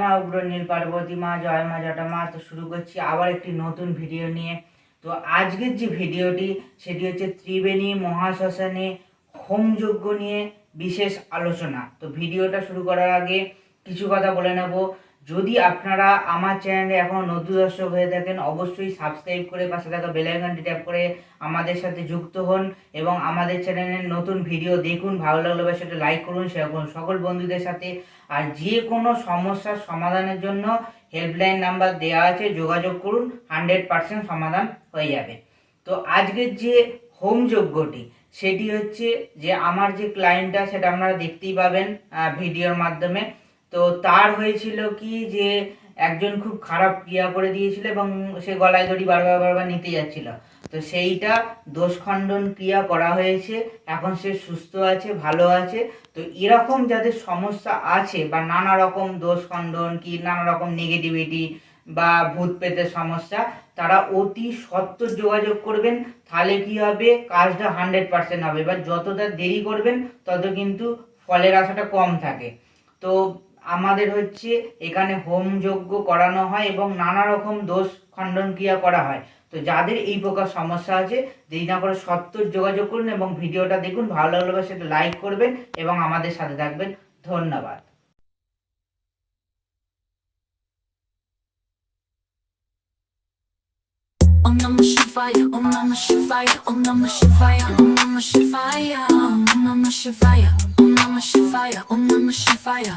মা উগ্র নীল পার্বতী, মা জয়, মা জটা, মা, তো শুরু করছি আবার একটি নতুন ভিডিও নিয়ে। তো আজকের যে ভিডিওটি, সেটি হচ্ছে ত্রিবেণী মহাশ্মশানে হোমযজ্ঞ নিয়ে বিশেষ আলোচনা। তো ভিডিওটা শুরু করার আগে কিছু কথা বলে নেব। যদি আপনারা আমার চ্যানেলে এখন নতুন দর্শক হয়ে থাকেন, অবশ্যই সাবস্ক্রাইব করে পাশে থাকা বেল আইকনটি ট্যাপ করে আমাদের সাথে যুক্ত হন এবং আমাদের চ্যানেলের নতুন ভিডিও দেখুন, ভালো লাগলে বা সেটা লাইক করুন শেয়ার করুন সকল বন্ধুদের সাথে। আর যে কোনো সমস্যার সমাধানের জন্য হেল্পলাইন নাম্বার দেওয়া আছে, যোগাযোগ করুন হান্ড্রেড পার্সেন্ট সমাধান হয়ে যাবে। তো আজকের যে হোম যজ্ঞটি, সেটি হচ্ছে যে আমার যে ক্লায়েন্টটা সেটা আপনারা দেখতেই পাবেন ভিডিওর মাধ্যমে। তো তার হয়েছিল কি যে একজন খুব খারাপ ক্রিয়া করে দিয়েছিল এবং সে গলায় দড়ি বারবার বারবার নিতে যাচ্ছিল। তো সেইটা দোষ খণ্ডন ক্রিয়া করা হয়েছে। এখন সে সুস্থ আছে, ভালো আছে। তো এরকম যাদের সমস্যা আছে বা নানা রকম দোষ খণ্ডন কি, নানা রকম নেগেটিভিটি বা ভূত পেতের সমস্যা, তারা অতি সত্বর যোগাযোগ করবেন। তাহলে কি হবে? কাজটা হান্ড্রেড পার্সেন্ট হবে। বা যতটা দেরি করবেন, তত কিন্তু ফলের আশাটা কম থাকে। তো আমাদের হচ্ছে এখানে হোম যজ্ঞ করানো হয় এবং নানা রকম দোষ খণ্ডন ক্রিয়া করা হয়। তো যাদের এই প্রকার সমস্যা আছে দেরি না করে সত্তর যোগাযোগ করুন এবং ভিডিওটা দেখুন ভালো লাগলে সেটা লাইক করবেন এবং আমাদের সাথে থাকবেন। ধন্যবাদ। Om Namah Shivaya, Om Namah Shivaya, Om Namah Shivaya, Om Namah Shivaya, Om Namah Shivaya, Om Namah Shivaya, Om Namah Shivaya,